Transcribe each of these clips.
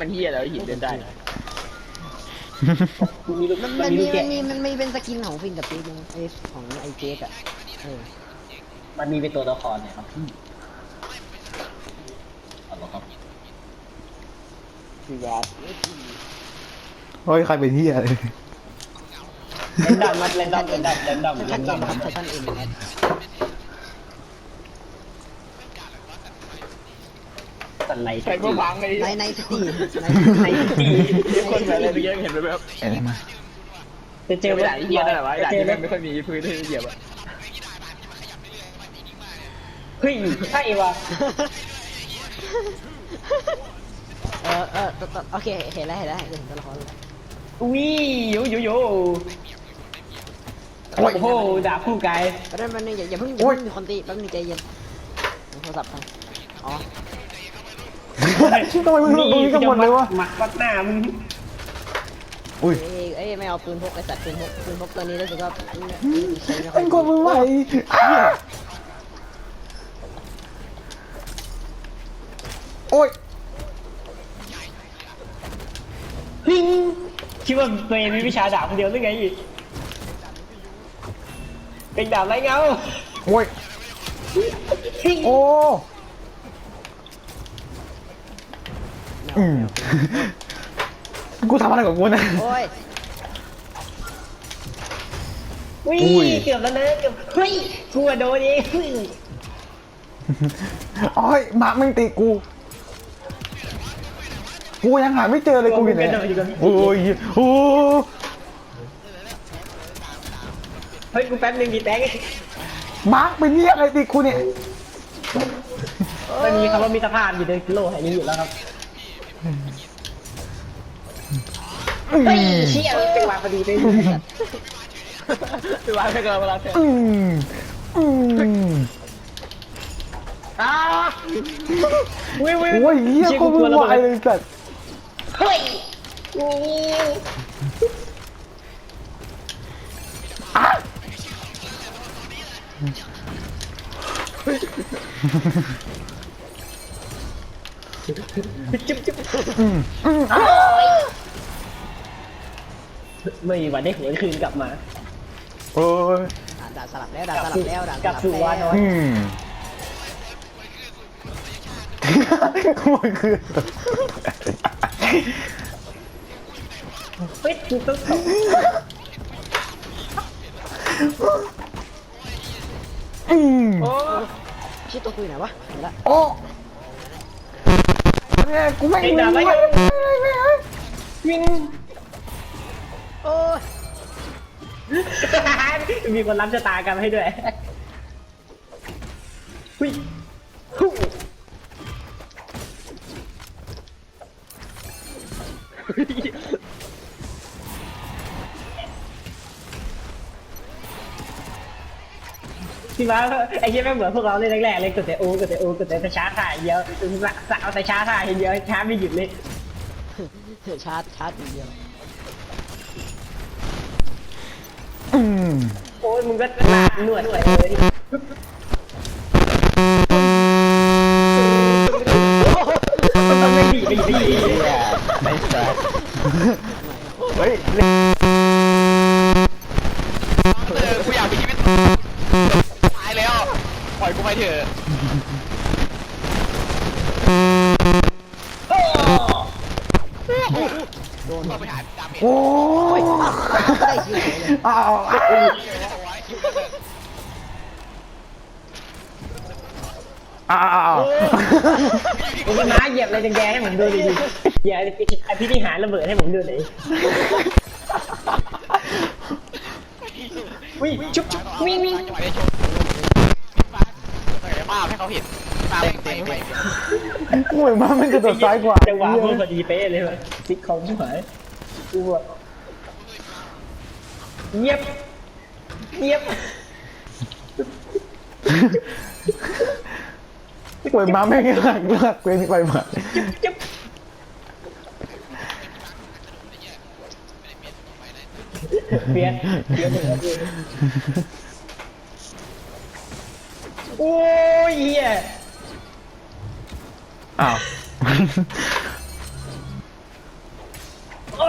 มันเฮียแล้วหินเดินได้มีลูกมันมัมันนมีมีลูกมัแกะนมีมันมีเป็นสกินของฟินกับปีกไอของไอเจกอะเออมันมีเป็นตัวละครเนี่ยครับพี่เอาละครับคือยาเฮ้ยใครเป็นเฮียเลย เล่นดำมันเล่นดำเล่นดำเล่นดำท่าเล่นนเอ็มดำครับท่านเอ็มครับ สันไหลใครก็พังไอ้ในในสตีในในที่ทุกคนแบบอะไรเงี้ยเห็นไปแบบอะไรมาจะเจเจออไม่ได้เฮียนั่นแหละวะจะด่านเจอที่แม่งไม่ค่อยมีพื้นให้เหยียบอะเฮ้ยใช่วะเออเออตตโอเคเห็นแล้วเห็นแล้วเห็นตัวละครแล้วอุ้ยโยโยโยโอ้โหดาบคู่กายแป๊บนึงแป๊บนึงอย่าอย่าเพิ่งอย่าเพิ่งมีคนตีแป๊บนึงใจเย็นโทรศัพท์ไปอ๋อ ทำไมมึงลงตรงนี้กันหมดเลยวะหมักวัดหน้ามึงอุ้ยเอ้ยเอ้ยไม่เอาปืนพกไอสัตว์ปืนพกปืนพกตัวนี้รู้สึกว่าใช้ไม่ค่อเป็ยนคนมือใหม่อ้าโอ้ยฮิงคิดว่าตัวเองมีวิชาดาบคนเดียวหรือไงเป็นดาบไรเงาโอ้ยฮิงโอ้อืม กูทำอะไรกับกูนะโอ้ยอุ้อุ้ยยเกือบแล้วนะเกือบเฮ้ยกูอะโดนเองโอ้ยหมาแม่งตีกู กูยังหาไม่เจอเลยกูอยู่ไหนโอ้ยโอ้เฮ้ยกูแป๊บนึงดีแตงมาร์คเป็นเหี้ยอะไรตีกูเนี่ย มันมีคำว่ามิตรภาพอยู่ในโลกแห่งนี้อยู่แล้วครับ อืม เฮ้ยเชี่ยจังหวะพอดีเลยคือวางแค่กระเวลาเสร็จอืมอืมอ้าอุ้ยอุ้ยโอ้ยเหี้ยกูไม่ไหวเลยสัตว์เฮ้ยอะจุ๊บจุ๊บอืมอืมอะ ไม่มีวันได้หวนคืนกลับมา โอ้ยด่าสลับแล้วด่าสลับแล้วด่าสกลัลับบสู่วานแล้อวนอืมมันคือเฮ้ยกูต้องตกอืมโอ้ชื่อตัวคุยไหนวะเห็นละโอ้เนี่ยกูไม่ไอ้รู้ดาบไรไม่เงาไม่วิ่ง โอ้ย มีคนรับชะตากรรมให้ด้วยหุ้ยฮู้พี่มาไอ้เหี้ยแม่งเหมือนพวกเราเลยแรกๆเลยกดแต่โอกดแต่โอกดแต่ช้าถ่ายเดียวสาวแต่ช้าถ่ายเดียวช้าไม่หยุดเลย ชาร์จชาร์จอย่างเดียว อืม โอ้ยมึงก็ลาดนวดเลยมันต้องไม่ดีไม่ดีไม่ใช่เฮ้ย ผมก็น้าเหยียบอะไรแดงๆให้ผมดูดิเหยียบไอพี่ที่หารระเบิดให้ผมดูหน่อยวิ่งชุบชุบวิ่งวิ่งจังหวะได้ชมฟ้าป้าให้เขาเห็นตาเต็มเต็มไปโอ้ยมามันจะโดดซ้ายกว่าจังหวะมึงพอดีเป๊ะเลยว่ะติ๊กคอมชิบหายกูแบบเงียบเงียบ โอ้ยมาไม่งหักหักเกวียนไปมาจุ๊บจุ๊บเปลี่ยนเปลี่ยนหนึ่งนาโอ้ยเฮียอ้าว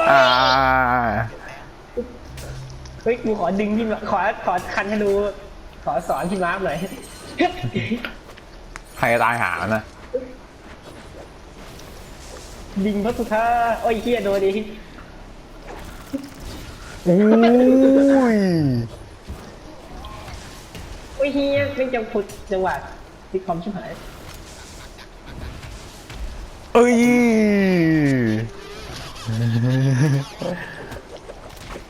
อ่าเฮ้ยกูขอดึงพี่มาขอขอคันธนูขอสอนพี่มาร์คหน่อย ใครจะตายหานะดึงพระสุธาโอ้ยเฮียโดนดิโอ้ยโอ้ยเฮียไม่จำพุดจังหวะที่คอมชิบหายเอ้ย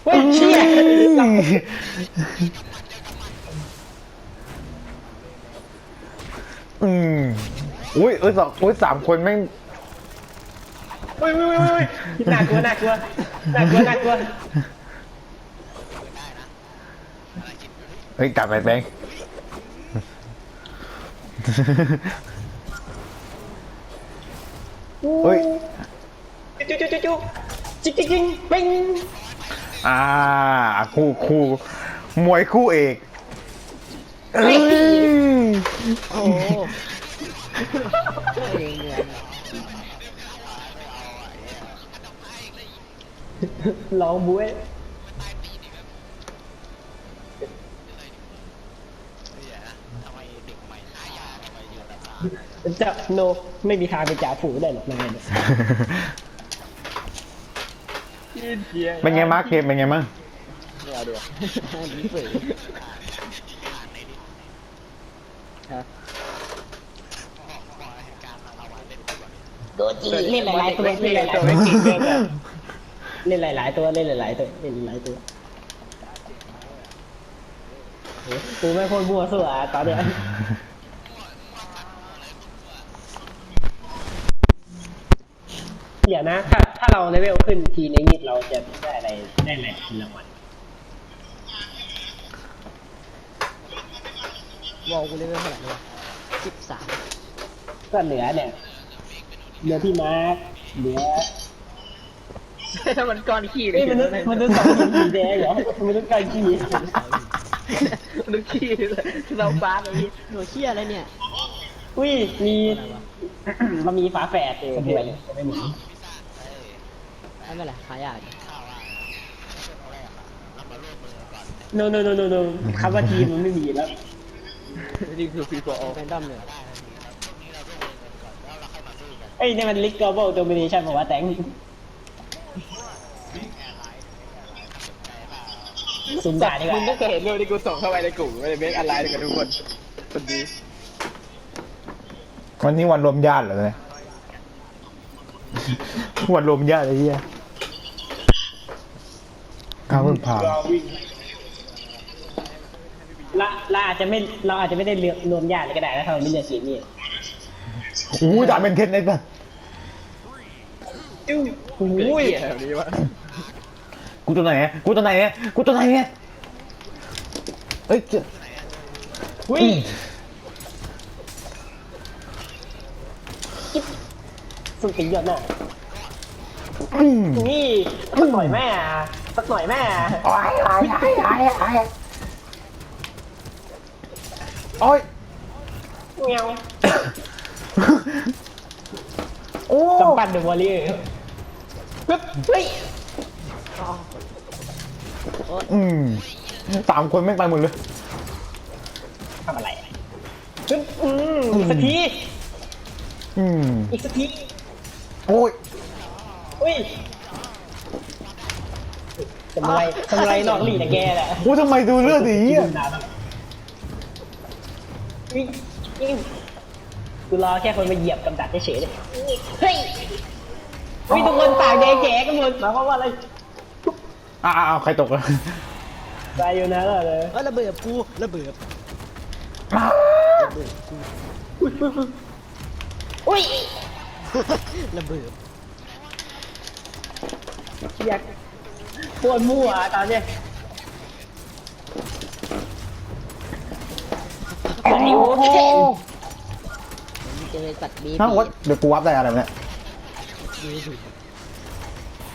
เฮ้ยเชี่ย อืมอุ้ยเอ้ยสองอุ้ยสามคนแม่งเฮ้ยเฮ้ยเฮ้ยเฮ้ยน่ากลัวน่ากลัวน่ากลัวน่ากลัวเฮ้ยกลับไปแบงค์ เฮ้ย จุ๊จุ๊จุ๊จุ๊จิ๊กจิ๊กจิ๊กปิ้งอ่าคู่คู่มวยคู่เอก เอ้ยโอ้โหเงเหนื่อยลองบุ้ยจะโนไม่มีทางไปจ่าฝูได้หรอกนายเนี่ยเป็นไงมาร์คเกมเป็นไงมั่งนี่ฝื นฮะโดนจีเล่นหลายๆตัวเล่นหลายๆตัวเล่นหลายๆตัวเล่นหลายๆตัวเล่นหลายๆตัวโหกูไม่คนบัวสู้อะตอนเนี้ยเดี๋ยวนะ ถ้าถ้าเราเลเวลขึ้นทีในมิดเราจะได้อะไรได้อะไรเป็นรางวัล วอลกูเลเวลเท่าไหร่วะสิบสามก็เหลือเนี่ยเหลือพี่มาร์คเหลือถ้ามันก้อนขี้เลเอ้ยยมันต้องมันต้องสองหินสีแดงเหรอมันต้องการขี้มันต้องขี้เลยเราบ้าเลยหนูเชี่ยอะไรเนี่ยอุ้ยมีมันมีฝาแฝดเองด้วยไม่เหมือนไม่เป็นไรขายยากโนโนโนโนโนคำว่าทีมมันไม่มีแล้ว นี่คือฟีฟอร์แฟนดอมเลยเอ้ยนี่มันลิก global domination ผมว่าแต่งสุ่มด่าดีกมึงก็ว่าเคยเห็นรูปที่กูส่งเข้าไปในกลุ่มไม่ได้เมคอะไรกับทุกคนคนดีวันนี้วันรวมญาติเหรอเนี่ย วันรวมญาติไอ้เหี้ยก้าวเพิ่งผ่าน ละละอาจจะไม่เราอาจจะไม่ได้เลือกรวมญาติเลยก็ได้นะถ้าเราไม่เลือกสีนี้อู้ด่าเป็นเท็จไอ้ปะอู้เกิดหูยเหี้ยแบบนี้วะกูตัวไหนอะกูตัวไหนเนี่ยกูตัวไหนเนี่ยเอ้ยเจอหุ้ยสุดติยอดน่ะอืมนี่สักหน่อยแม่สักหน่อยแม่โอ้ยโอ้ยโอ้ยโอ้ย โอ้ยโอ้ยเงี้ยวโอ้กำปั้นเดอะวอลเลย์ปึ๊บเฮ้ยอืมสามคนไม่งไปหมดเลยทำอะไรปึ๊บอืมอีกสักทีอืมอีกสักทีโอ้ยอุ้ยทำอะไรทำอะไรนอกหลีนะแกแหละโอ้ทำไมดูเลือดดีอะ วิ่งวิ่งกูรอแค่คนมาเหยียบกำจัดเฉยๆเลยเฮ้ยวิ่งทุกคนปากแดงแจ๋กันหมดหมายความว่าอะไรอ้าวอ้าวใครตกอะตายอยู่นะเลยเออระเบิดกูระเบิดอ้าวระเบิดกูอุ้ยระเบิดอยากปวดมั่วอะตอนเนี้ย โอ้โหมันเจอสัตว์บีน้าวัดเดี๋ยวกูวับได้อะไรเนี่ยบีบี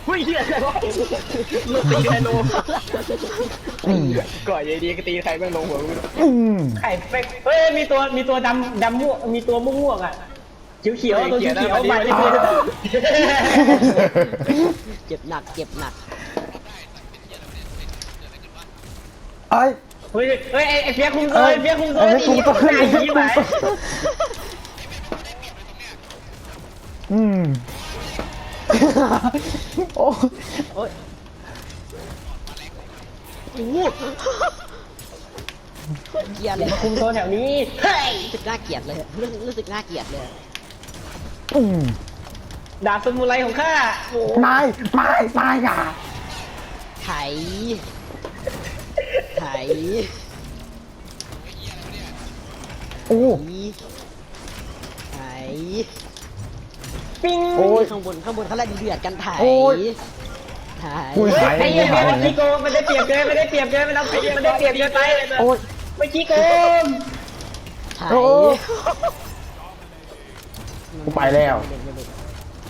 เฮ้ยเฮียอะไรวะลูกตีไฮโลอืมก่อนยายดีก็ตีใครแม่งลงหัวกูอืมไข่เป็กเฮ้ยมีตัวมีตัวดำดำม่วงมีตัวม่วงๆอะเขียวๆตัวเขียวๆใหม่เลยเจ็บหนักเจ็บหนักไอ้ย เฮ้ยเฮ้ยไอ้ไอ้เฟียคุมโซนเอ้ยไอ้เฟียคุมโซนเอ้ยคุมโซนไอ้เหี้ยไหนอืมโอ้โอ้ยโอ้โหโคตรเกลียดเลยคุมโซนแถวนี้เฮ้ยรู้สึกน่าเกลียดเลยรู้รู้สึกน่าเกลียดเลยอืมดาบสมุไรของข้าโอ้ไม่ไม่ไม่อะไถ ไถโอ้ไถปิ้งโอ้ยข้างบนข้างบนเขาเล่นเดือดกันไถโอ้ย ไถอุ้ยหายไอ้เหี้ยหายมันขี้โกงมันได้เปรียบเกินมันได้เปรียบเกินมันเอาเปรียบมันได้เปรียบเกินไปโอ้ยไม่ขี้โกงไถโอ้กูไปแล้ว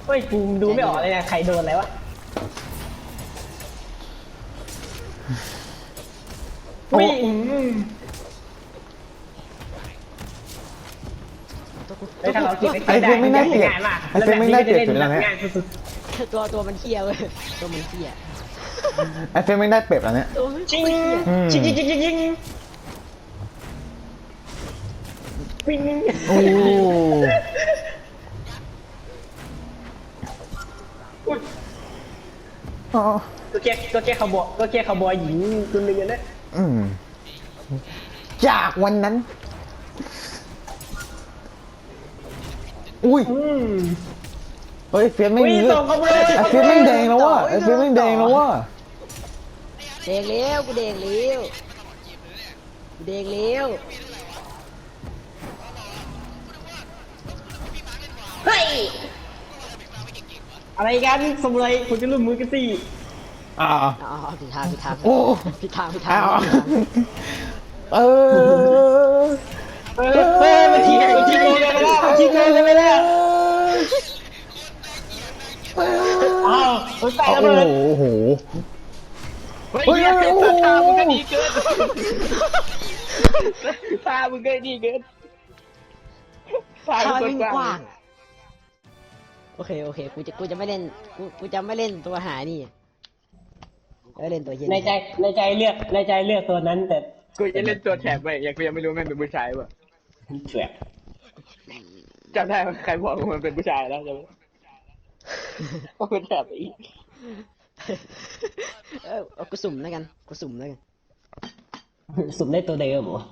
เฮ้ยกูดูไม่ออกเลยนะใครโดนอะไรวะ อุ้ยอืมไอ้ถ้าเราเก็บไอ้เฟียไม่ได้เปรียบง่ายมากไอ้เฟียไม่ได้เปรียบอยู่แล้วเนี่ยง่ายสุดตัวตัวมันเคี้ยวเว้ยตัวมันเคี้ยวไอ้เฟรมไม่ได้เปรียบแล้วเนี่ยตัวมันๆชิงอืมชิงชิงชิงชิงชิงปิ้งโอ้อ๋อก็แค่ก็แค่ขบอยก็แค่ขบอยหญิงคนหนึ่งอะนะอืม จากวันนั้น อุ้ยอืมเฮ้ยเฟียสไม่อุ้ยมีเลือส่ดงขบวนไอ้เฟียสไม่แดงแล้วว่ะไอ้เฟียสไม่แดงแล้วว่ะเด้งเลี้ยวกูเด้งเลี้ยวกูเด้งเลี้ยวเฮ้ยอะไรกันสมุไรคุณจะร่วมมือกันสิ อ่า อ๋อผิดทางผิดทางโอ้ ผิดทางผิดทาอ้างวผิดทางเออเฮ้ยเฮ้ยมันชี้มันชี้โกงกันไปแล้วมันชี้โกงกันไปแล้วอ้าวมันใส่โอ้ระเบิดโห เฮ้ยเฮ้ยเหี้ยโอ้โห ตามึงก็ดีเกินตามึงก็ดีเกินตาทางมึวิ่งงก็กกว้าว้างงโอเคโอเคกูจะกูจะไม่เล่นกูกูจะไม่เล่นตัวหานี่ ไม่เล่นตัวเย็นในใจในใจเลือกในใจเลือกตัวนั้น แต่กูจะเล่นตัวแถบไปอยากกูยังไม่รู้แม่งเป็นผู้ชายป่ะเสือกจำได้ไหมใครบอกว่ามันเป็นผู้ชายแล้วจำไหมก็เป็นแถบอีกเออเอากูสุ่มแล้วกันกูสุ่มแล้วกันสุ่มได้ตัวเดิมเหรอ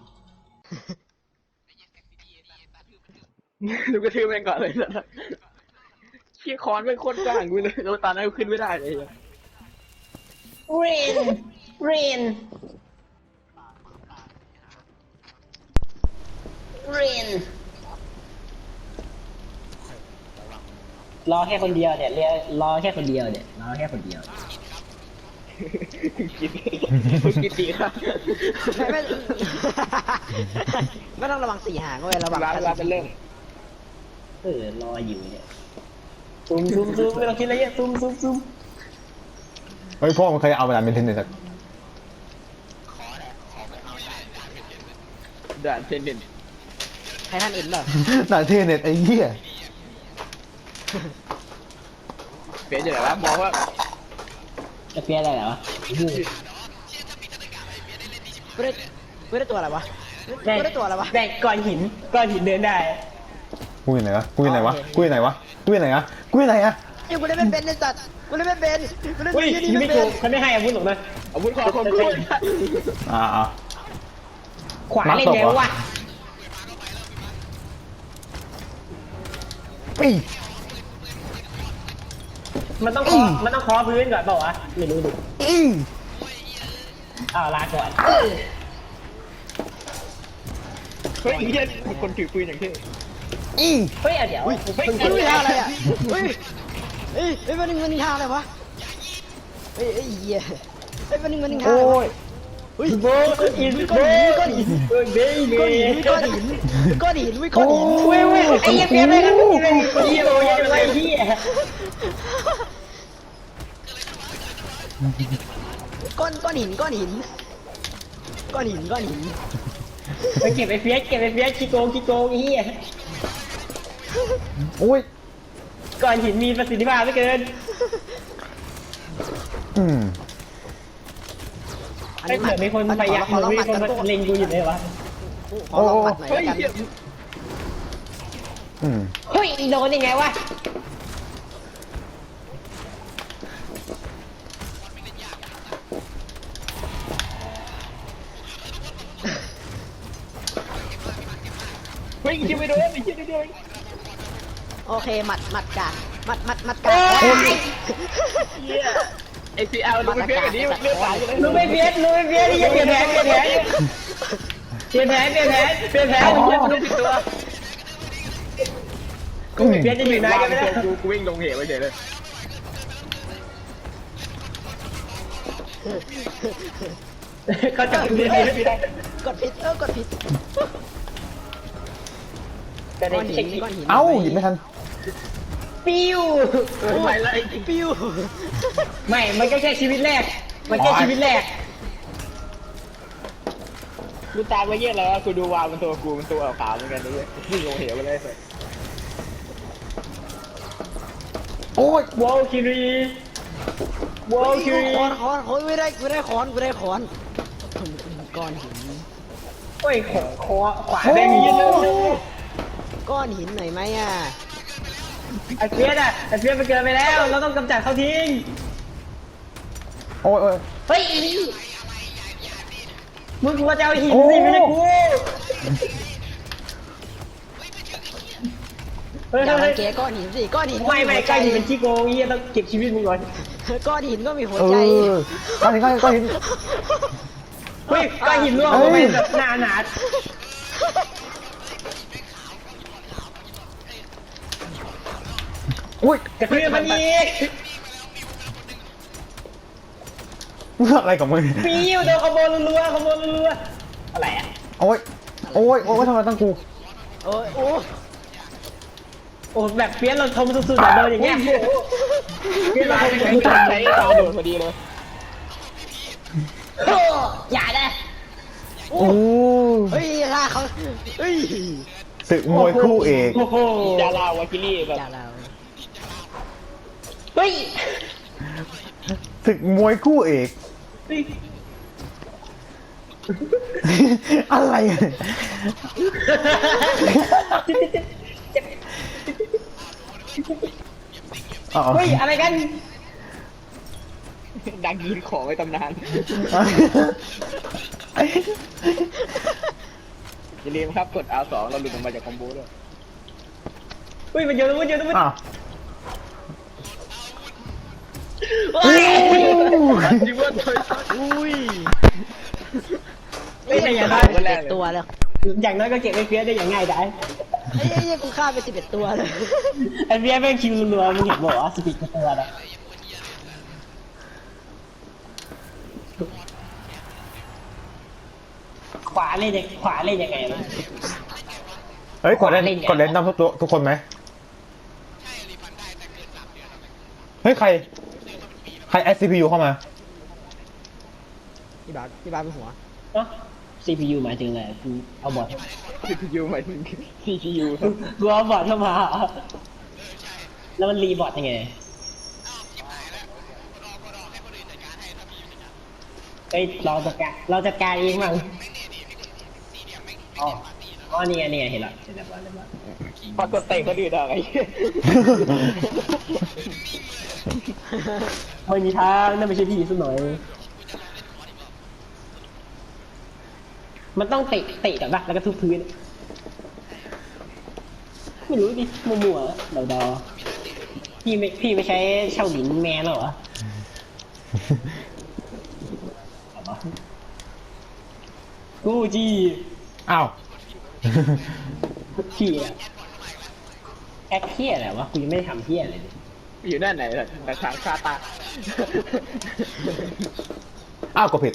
ดูกระทืบแม่งก่อนเลยนะเชี่ยคอนเป็นโคตรกว้างกูเลยแล้วตอนนั้นกูขึ้นไม่ได้เลย เรน เรน เรน รอแค่คนเดียวเนี่ยเรียรอแค่คนเดียวเนี่ยรอแค่คนเดียว กินกินตีครับไม่ไม่ไม่ต้องระวังสี่หางเว้ยระวังร้านร้านเป็นเริ่มเออรออยู่เนี่ยซูมซูมซูมไม่ต้องคิดอะไรเยอะซูมซูมซูมเฮ้ยพ่อมันเคยเอาเวลาเป็นเทนนิสอะด่านเทนนิสใครท่านเอ็นเหรอแต่เทนนิสไอ้เหี้ยเปลี่ยนอย่างไรวะมองว่าจะเปลี่ยนอะไรเหรอกูได้กูได้ตัวอะไรวะกูได้ตัวอะไรวะแบกก้อนหินก้อนหินเดินได้กูอยู่ไหนวะกูอยู่ไหนวะกูอยู่ไหนวะกูอยู่ไหนอะกูอยู่ไหนอะ เอ้ยกูได้ไม่เป็นไอ้สัตว์กูได้ไม่เป็นกูได้อุ้ยไม่ยูมิเป็โกะนเขาไม่ให้อาวุธหรอกนะอาวุธคอคอมโบอ่าอ่าขวาเล่นนับศพเร็วเหรอว่ะปีมันต้องเคอมันต้องเคอพื้นก่อนเปล่าวะไม่รู้ดิอีอ้าวลาก่อนเฮ้ยเฮียคนถือปืนอย่างเท่อีเฮ้ยเอาเดี๋ยวเฮ้ยเฮ้ยมันท่าอะไรอะเฮ้ย เฮ้ยเฮ้ยมันมันท่าอะไรวะเฮ้ยเฮ้ยเหี้ยเฮ้ยมันมันท่าโอ้อะไรวะยเฮ้ยโบก้อนหินโบก้อนหินเฮ้ยเบ้เบ้ก้อนหินก้อนหินก้อนหินก้อนหินเว้ยเว้ยไอ้เหี้ยเปลี่ยนเลยครับเปลี่ยนเลยคนที่โรยยังไงพี่ก้อนก้อนหินก้อนหินก้อนหินก้อนหินไปเก็บไอ้เฟียสเก็บไอ้เฟียสขี้โกงขี้โกงไอ้เหี้ยโอ้ย ก้อนหินมีประสิทธิภาพไม่เกินอืมอันไม่นี้หเหมัมืดอนมีคนพยายามขอลองมีหมัดคนกันตัวเล็งกูอยู่เลยวะขอลองหมัดหน่อยเฮ้แล้ยวกันเหี้ยอืมเฮ้ยโดนยังไงวะเฮ้ยยิงไม่โดนไอ้เหี้ยนิดเดียวเอง โอเคหมัดหมัดกาดหมัดหมัดหมัดกาดเหี้ยไอ้ซีเอลลงไปเพี้ยแบบนี้มันเลือดสาดอยู่เลยรู้ไม่เพี้ยนรู้ไม่เพี้ยนนี่เปลี่ยนแผนเปลี่ยนแผนเปลี่ยนแผนเปลี่ยนแผนเปลี่ยนแผนเหี้ยลูกผิดตัวกูเปลี่ยนจะอยู่ไหนกันไม่ได้กูกูวิ่งลงเหวไปเฉยเลยเขาจับกูได้ไหมกดผิดเออกดผิดแต่ก้ได้อนหิเช็นคก้อนหินเอ้าหยิบไม่ทัน ปิ้วเออไปแล้วไอ้จริงปิ้วไม่ มันก็แค่ชีวิตแรก มันแค่ชีวิตแรกกูตามไปเยี่ยแล้วกูดูวาวมันตัวกูมันตัวขาวเหมือนกันนี่วิ่งลงเหวไปเลยเสร็จโอ้ยวอลคิรีวอลคิรีคอนคอนโอ้ยไม่ได้กูได้คอนกูได้คอนก้อนหินโอ้ยขอคอขวาได้มีเยอะเลยก้อนหินหน่อยไหมอะ ไอ้เฟียสอะไอ้เฟียสมันเกินไปแล้ว เราต้องกำจัดเขาทิ้ง โอ้ยโอ้ย เฮ้ยอีนี่มึงกูจะเอาหินสิไม่ได้กูเฮ้ยอย่าเฮ้รัยงแกก้อนหินสิก้อนหินไม่ไม่ใกล้หินเป็นชี้โกงเฮียต้องเก็บชีวิตมึงก่อน ก้อนหินก็มีหัวเอใจอก้อนหินก้อนหินก้อนหิน เฮ้ยก้อนหินร่วงเฮ้ลงไปยแบบหนาหนา อุ้ยกระทืบมันอีกอะไรกับมึงฟิวโดนขโมยรัวๆขโมยรัวๆอะไรอะโอ้ยโอ้ยโอ้ยทำไมตั้งกูโอ้ยโอ้ยโอ้แบบเฟียสเราทมสุดๆแบบโดนอย่างเงี้ยเฟียสเราทมสุดกูๆใช้ตาโดนพอดีเลยโอ้อย่านะโอ้เฮ้ยล่าเขาเฮ้ยศึกมวยคู่เอกโอ้โหดาราวาคิลี่แบบอย่าเราเฮ้ยศึกมวยคู่เอกเฮ้ยอะไรอะอ๋อเฮ้ยอะไรกัน ดังยินของไว้ตำนาน อย่าลืมครับกด R2 เราหลุดออกมาจากคอมโบด้วยเฮ้ยมันเยอะมันเยอะมัน อ้าว เฮ้ยจิวเวอร์ถอยอุ้ยเฮ้ยอย่างน้อยเอ็ดตัวแล้วอย่างน้อยก็เก็บไอ้เฟียสได้อย่างง่ายได้ไอ้ไอ้กูฆ่าไปสิบเอ็ดตัวเลยไอ้เฟียสแม่งคิวรัวมึงเห็นบอกว่าสปีดกระตัวนะขวาเล่นยังขวาเล่นยังไงนะเฮ้ยกดเล่นกดเล่นนำทุกตัวทุกคนไหมเฮ้ยใคร ใคร SCPU เข้ามา พี่บาสพี่บาสเป็นหัว เนาะ CPU หมายถึงอะไรกูเอาบอร์ด CPU หมายถึง CPU ครับกูเอาบอร์ดเข้ามาแล้วมันรีบอร์ดยังไงเฮ้ยเราจัดการเราจัดการเองมั้งอ๋ออ๋อนี่ไงนี่ไงเห็นแล้วเห็นแล้วเห็นแล้ว ปรากฏเตะคนอื่นอะไรไม่มีทางนั่นไม่ใช่พี่สักหน่อย มันต้องเตะเตะก่อนปะแล้วก็ทุบพื้น ไม่รู้ดิมัวๆเดาดอๆพี่ไม่พี่ไม่ใช้เช่าหลินแมนหรอวะเอาวะกูจีอ้าวพี่อะ แอคเทียอะไรวะกูยังไม่ได้ทำเทียอะไรเลยอยู่นั่นไหนล่ะแต่ทางคาตา อ้าวกดผิด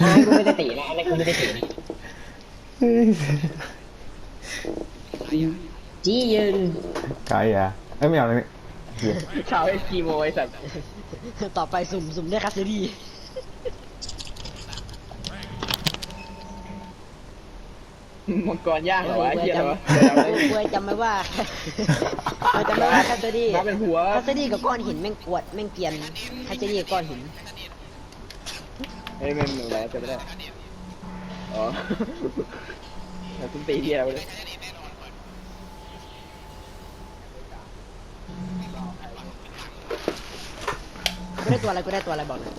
อันนั้นกูไม่ได้ตีนะอันนั้นกูไม่ได้ตีนะจียืนไกลอะเอ้ยไม่เอาเลยนี่เหี้ยชาวเอสกีโมไอ้สัตว์ต่อไปสุ่มสุ่มได้คัสเซอรี่ เมังกรย่างเหรอวะไอ้เหี้ยอะไรวะกูกูจำไม่ว่ากูจำไม่ว่าคาสตี้มาเป็นหัวคาสตี้กับก้อนหินแม่งกวดแม่งเกรียนคาสตี้กับก้อนหินเฮ้ยมันหนูอะไรจะไม่ได้อ๋อแล้วคุณตีเดียวเลยกูได้ตัวอะไรกูได้ตัวอะไรบอกหน่อย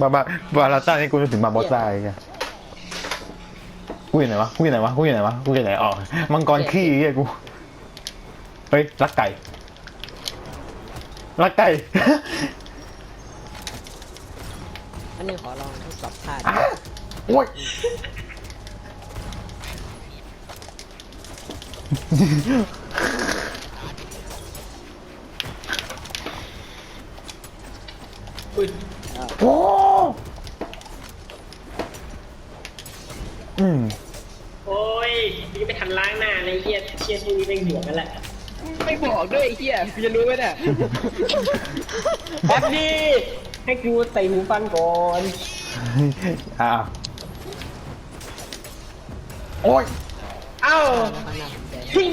บาบาบาลาต้านี่กูนึกถึงบาบอสไซไงกูอยู่ไหนวะกูอยู่ไหนวะกูอยู่ไหนวะกูอยู่ไหนอ๋อมังกรขี้เหี้กูเฮ้ยรักไก่รักไก่อันนึงขอลองทดสอบท่าอ้าโอ้ย โอ้อืมโอ้ยนี่ไปทันล้างหน้าเลยเฮียเชียพวกนี้เป็นหัวกันแหละไม่บอกด้วยไอ้เหี้ยกูจะรู้ไหมเนี่ยแป๊บดีให้กูใส่หูฟังก่อนอ่าโอ้ยเอ้าไม่ค่อยน่าสนใจพิง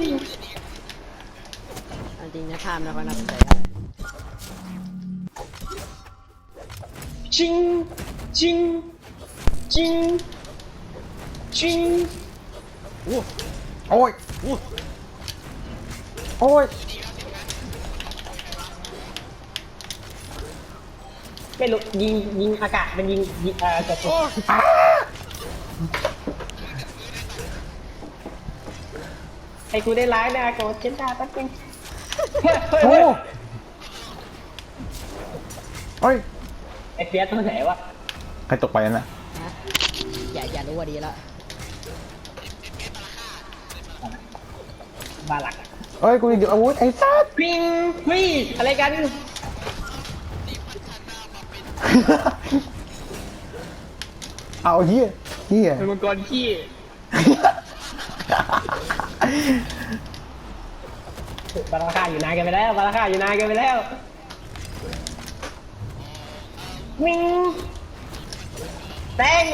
เอาจริงนะท่าไม่ค่อยน่าสนใจเท่าไห ร่ชิงชิงชิงชิงโอ้ยโอ้ยไม่รู้ยิงยิงอากาศมันยิงยิงเอ่อกระสุนอ้าให้กูได้ล้างหน้าก่อนเช็ดหน้าแป๊บนึงเฮ้ยเฮ้ยโอ้เฮ้ย เฮ้ยไอ้เฟียสตัวไหนวะใครตกไปนั่นน่ะนะอย่าอย่ารู้ว่าดีแล้วบาลักเฮ้ยกูหยิบอาวุธไอ้สัส พิงวิอะไรกันเอาเฮียเฮียเป็นมังกรขี้บาราคาอยู่นานกันไปแล้วบาราคาอยู่นานกันไปแล้ว วิงแตง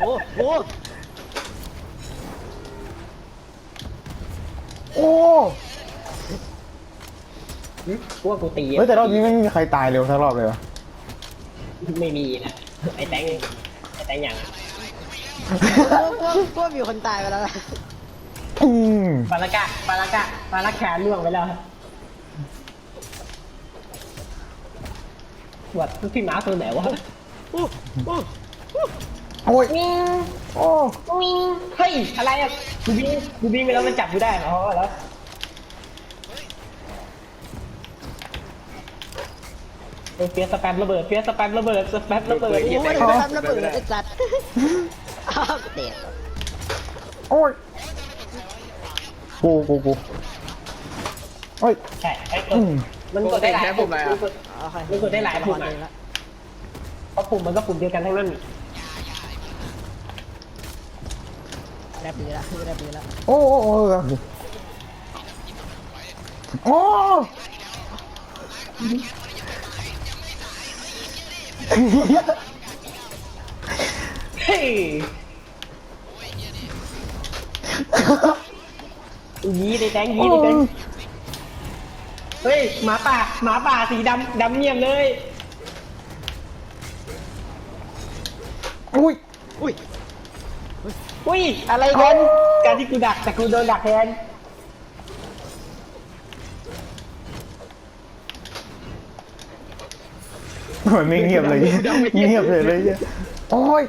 โอ้โหโอ้กูว่ากูตีเฮ้ยแต่รอบนี้ไม่มีใครตายเร็วทั้งรอบเลยวะไม่มีนะไอ้แตงไอ้แตงอย่างกลัวกลัวกลัวมีคนตายไปแล้วนะอืมบารากะบารากะบาราคาล่วงไปแล้วครับ วัดพี่หมาตัวไหนวะอู้อู้โอ้ยวิงโอ้วิงเฮ้ยอะไรอะกูบิงกูบิงไปแล้วมันจับกูได้เหรออ๋อแล้วเฮ้ยเฟียสสแปมระเบิดเฟียสสแปมระเบิดสแปมระเบิดโอ้ยไปทำระเบิดไอ้สัตว์อ้าวเตะโอ้ยกูกูกูโอ้ยใช่ไอ้กอืดมมันกดได้หลายปุ่มมันกด โอเคมันกดได้หลายปุ่มอะเองแล้วเพราะปุ่มมันก็ปุ่มเดียวกันทั้งนั้นได้ปืนแล้วได้ปืนแล้วโอ้โอ้โอ้โอ้เฮ้ยยีในแตงยีในแตง เฮ้ยหมาป่าหมาป่าสีดำดำเงียบเลย อุ้ยอุ้ยอุ้ยอะไรกันการที่กูดักแต่กูโดนดักแทนมันไม่เงียบเลยเงียบเลยเลยเนี่ยโอ้ย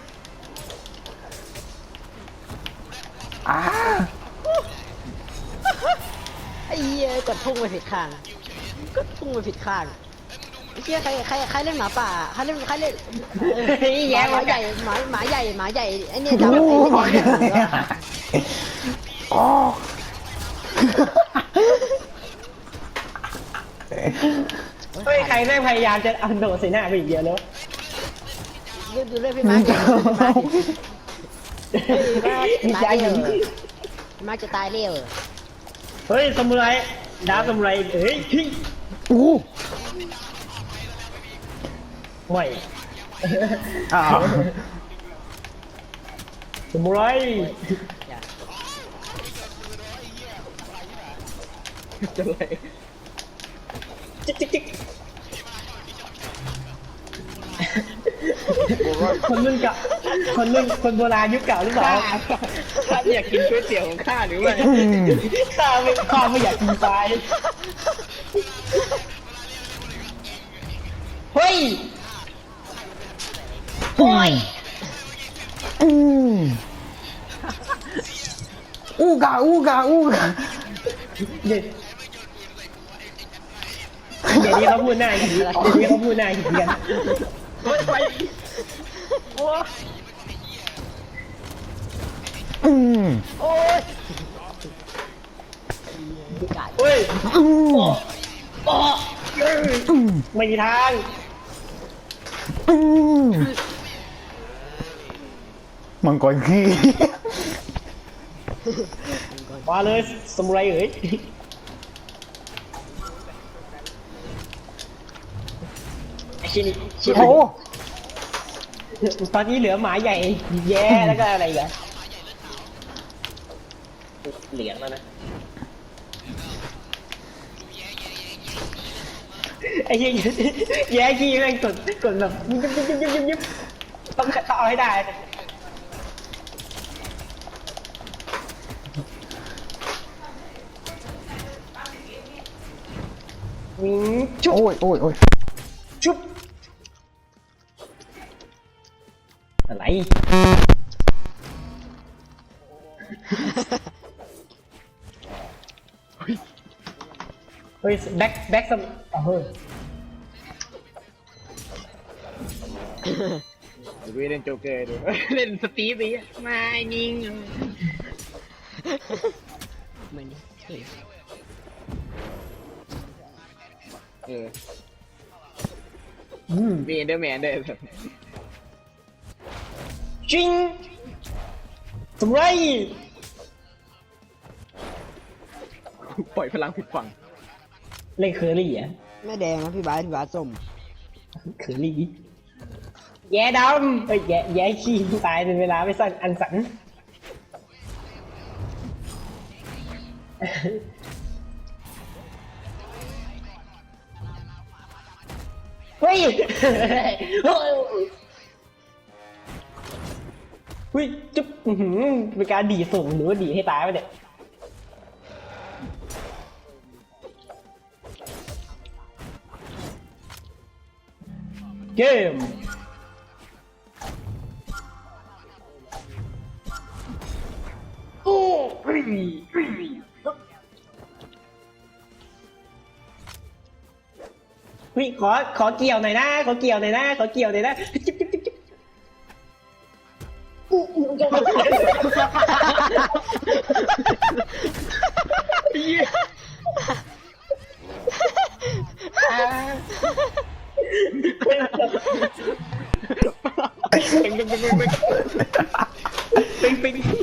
อ้าไอ้เหี้ยกดพุ่งไปผิดข้าง กดพุ่งไปผิดข้างไอ้เหี้ยใครใครใครเล่นหมาป่าใครเล่นใครเล่นเออเฮ้ยหแย่มาหมามาใหญ่หมาหมาใหญ่หมาใหญ่ไอ้เนี่ยโอ้จำไอ้ยเนี่ยเนี่ยเนี่ยโอ้เฮ้ยใครแม่งพยายามจะเอาโดดใส่หน้าไปอีกเดียวแล้วดูดูเรื่องพี่มาร์คดิพี่มาร์คดิเฮ้ยพี่มาร์คมีใจตายอเร็วพี่มาร์คจะตายเร็วเฮ้ยสมุไร ดาวสมุไรเฮ้ยทิ้งโอ้ไม่อ้าวสมุไรอย่าจะไร จิ๊กจิ๊กจิ๊ก คนรุ่นเก่าคนรุ่นคนโบราณยุคเก่าหรือเปล่าข้าอยากกินก๋วยเตี๋ยวของข้าหรือไม่ข้าไม่ข้าไม่อยากกินตายเฮ้ยโอ้ยอืมอูกาอูกาอูกาเดี๋ยวเดี๋ยวนี้เขาพูดหน้าหีเดี๋ยวนี้เขาพูดหน้าหีกัน โอ๊ยไปโอ้ยอืมโอ้ยพิการเฮ้ยอืมไม่มีทางอืมมังกรขี้ มาเลยสมุไรเอ๋ยไอ้ ชิ้นนี้ชิ้นโอ้ตอนนี้เหลือหมาใหญ่แย่แล้วก็อะไรอีกันเหลียงแล้วนะไอ้เหี้ยแย่ขี้แม่งกดกดแบบยิบยิบยิบยิบยิบยิบต้องต้องเอาให้ได้วิงชุบโอ้ยโอ้ยโอ้ย เฮ้ยแบ็คแบ็คสมอ๋อเฮ้ยกูเล่นโจ๊กเกอร์ดูเล่นสตีฟอีกไม่นิ่งมันเฮ้ยเอออืมมีเอนเดอร์แมนด้วย จริงสมไรปล่อยพลังผิดฝั่ง เล่นเคอรี่อะไม่แดงนะพี่บาสพี่บาสส้มเคอรี่ แย่ดำเอ้ยแย่แย่ขี้ตายเป็นเวลาไม่สั้นอันสัน เฮ้ย เฮ้ยจุ๊บอื้อหือเป็นการดีดส่งหรือว่าดีดให้ตายไปเนี่ยเกมโอ้เฮ้ยขอขอเกี่ยวหน่อยนะขอเกี่ยวหน่อยนะขอเกี่ยวหน่อยนะจิ๊บ ปิงปิงปิง